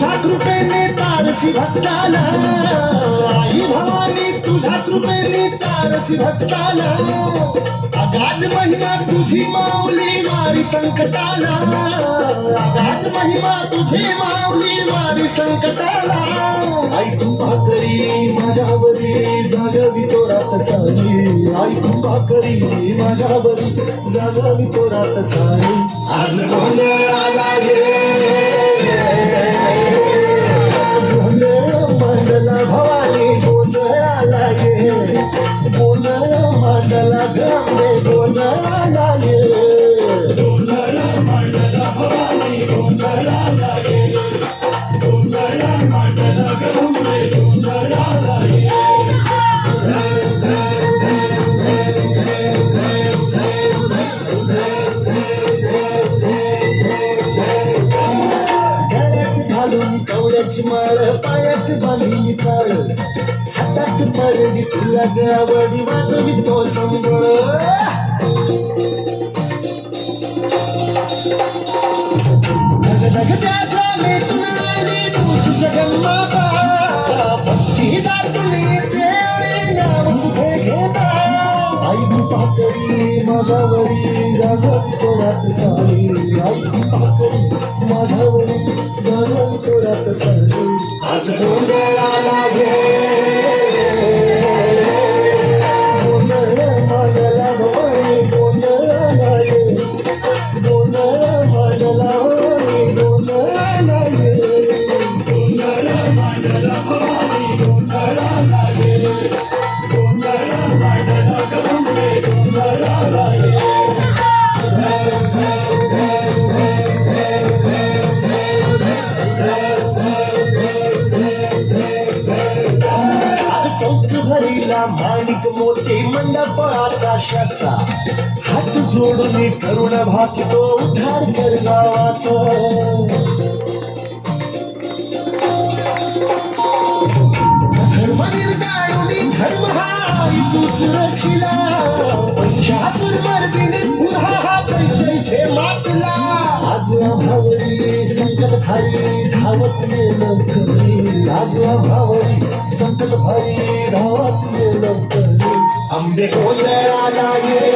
तुझ्या कृपेने तारसी भक्ताला. आई भवानी तुझ्या कृपेने तारसी भक्ताला. अगाध महिमा तुझी माऊली मारी संकटाला. अगाध महिमा तुझी माऊली मारी संकटाला. आई कृपा करी माझ्यावरी जागावी तो रात सारी. आई कृपा करी माझ्यावरी जागावी तो रात सारी. आज कोण आला हे ये मांडला गंगे गोंधळ ये. गोंधळ मांडला भवानी गोंधळ कवड्याची माळ पायात बांधली चाळ. हातात परडी तुला गळावडी वाजवी तो संबळ. धग धग त्या आली जगन्माता भक्तीदार ते नाव तुझे घेता आई कृपा करी माझ्यावरी जागावी सारी. आई कृपा करी माझ्यावरी आज आकाशाचा हात जोडून करुण भाकितो उद्धार कर गावाच. धर्म निर्गाळून धर्म हा तूच रक्षिला पंचासूर पुन्हा हा मातला. आज अभावरी संकट भारी धावत येलं आज भावरी संकट भारी धावत येलं அம்பிகோதராஜாயே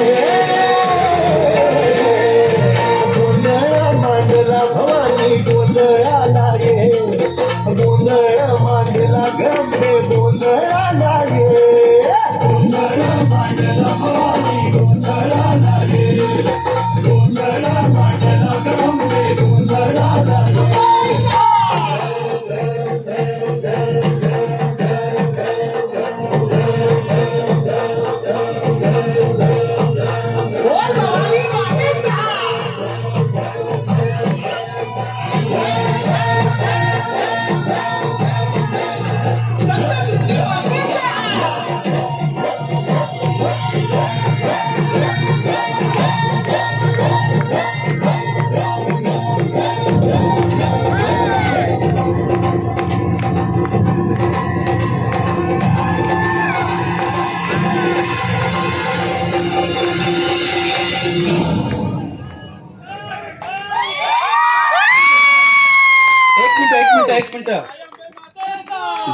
मिनिट एक मिनिट.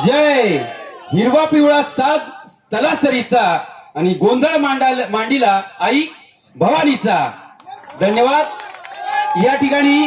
जय हिरवा पिवळा साज तलासरीचा आणि गोंधळ मांडाल मांडीला आई भवानीचा. धन्यवाद. या ठिकाणी